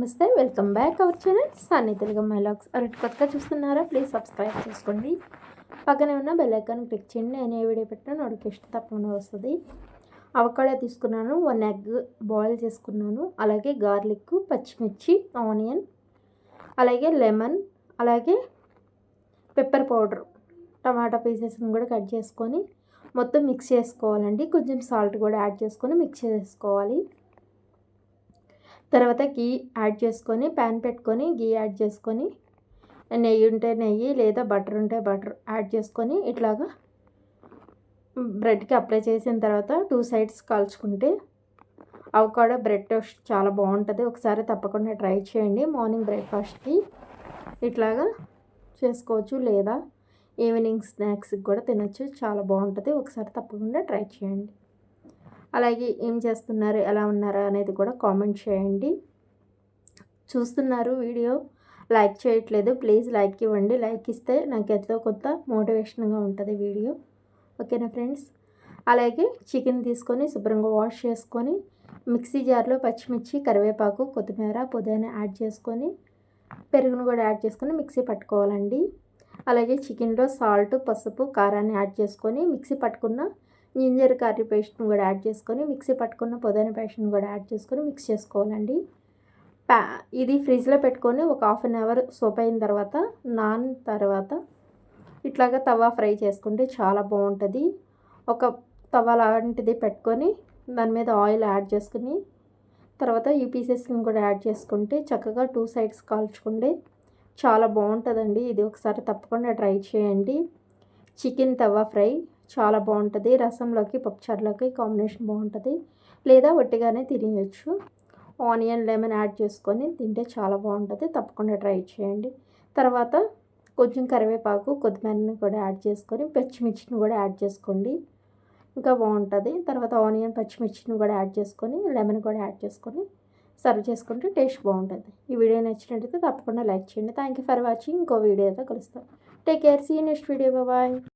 నమస్తే welcome back our channel. Sunny Telugu vlogs. అరటి కొత్తగా చూస్తున్నారా? ప్లీజ్ సబ్స్క్రైబ్ చేసుకోండి. పక్కనే ఉన్న బెల్ ఐకాన్ క్లిక్ చేయండి. నేను ఏ వీడియో పెట్టినా నోటిఫికేషన్ తప్పకుండా వస్తుంది. అవకాడో తీసుకున్నాను వన్ ఎగ్ బాయిల్ చేసుకున్నాను. అలాగే గార్లిక్ పచ్చిమిర్చి ఆనియన్ అలాగే లెమన్ అలాగే పెప్పర్ పౌడర్ టమాటా పీసెస్ని కూడా కట్ చేసుకొని మొత్తం మిక్స్ చేసుకోవాలండి. కొంచెం సాల్ట్ కూడా యాడ్ చేసుకొని మిక్స్ చేసుకోవాలి. తర్వాత గీ యాడ్ చేసుకొని ప్యాన్ పెట్టుకొని గీ యాడ్ చేసుకొని నెయ్యి ఉంటే నెయ్యి లేదా బటర్ ఉంటే బటర్ యాడ్ చేసుకొని ఇట్లాగా బ్రెడ్కి అప్లై చేసిన తర్వాత టూ సైడ్స్ కాల్చుకుంటే అవకాడో బ్రెడ్ టోస్ట్ చాలా బాగుంటుంది. ఒకసారి తప్పకుండా ట్రై చేయండి. మార్నింగ్ బ్రేక్ఫాస్ట్కి ఇట్లాగా చేసుకోవచ్చు లేదా ఈవినింగ్ స్నాక్స్కి కూడా తినచ్చు. చాలా బాగుంటుంది. ఒకసారి తప్పకుండా ట్రై చేయండి. అలాగే ఏం చేస్తున్నారు ఎలా ఉన్నారు అనేది కూడా కామెంట్ చేయండి. చూస్తున్నారు వీడియో లైక్ చేయట్లేదు. ప్లీజ్ లైక్ ఇవ్వండి. లైక్ ఇస్తే నాకు ఎంతో కొత్త మోటివేషన్గా ఉంటుంది వీడియో. ఓకేనా ఫ్రెండ్స్? అలాగే చికెన్ తీసుకొని శుభ్రంగా వాష్ చేసుకొని మిక్సీ జార్లో పచ్చిమిర్చి కరివేపాకు కొత్తిమీర పుదీనా యాడ్ చేసుకొని పెరుగును కూడా యాడ్ చేసుకొని మిక్సీ పట్టుకోవాలండి. అలాగే చికెన్లో సాల్ట్ పసుపు కారాన్ని యాడ్ చేసుకొని మిక్సీ పట్టుకున్న జింజర్ కర్రీ పేస్ట్ని కూడా యాడ్ చేసుకొని మిక్సీ పట్టుకున్న పుదీనా పేస్ట్ని కూడా యాడ్ చేసుకొని మిక్స్ చేసుకోవాలండి. ప్యా ఇది ఫ్రిడ్జ్లో పెట్టుకొని ఒక హాఫ్ అన్ అవర్ సోప్ అయిన తర్వాత నాన్ తర్వాత ఇట్లాగా తవా ఫ్రై చేసుకుంటే చాలా బాగుంటుంది. ఒక తవా లాంటిది పెట్టుకొని దాని మీద ఆయిల్ యాడ్ చేసుకుని తర్వాత ఈ పీసెస్ని కూడా యాడ్ చేసుకుంటే చక్కగా టూ సైడ్స్ కాల్చుకుంటే చాలా బాగుంటుందండి. ఇది ఒకసారి తప్పకుండా ట్రై చేయండి. చికెన్ తవా ఫ్రై చాలా బాగుంటుంది. రసంలోకి పప్పుచారులోకి కాంబినేషన్ బాగుంటుంది. లేదా ఒట్టిగానే తినేయచ్చు. ఆనియన్ లెమన్ యాడ్ చేసుకొని తింటే చాలా బాగుంటుంది. తప్పకుండా ట్రై చేయండి. తర్వాత కొంచెం కరివేపాకు కొత్తిమీరని కూడా యాడ్ చేసుకొని పచ్చిమిర్చిని కూడా యాడ్ చేసుకోండి. ఇంకా బాగుంటుంది. తర్వాత ఆనియన్ పచ్చిమిర్చిని కూడా యాడ్ చేసుకొని లెమన్ కూడా యాడ్ చేసుకొని సర్వ్ చేసుకుంటే టేస్ట్ బాగుంటుంది. ఈ వీడియో నచ్చినట్టయితే తప్పకుండా లైక్ చేయండి. థ్యాంక్ యూ ఫర్ వాచింగ్ ఇంకో వీడియోతో కలుస్తాం. Take care see next video bye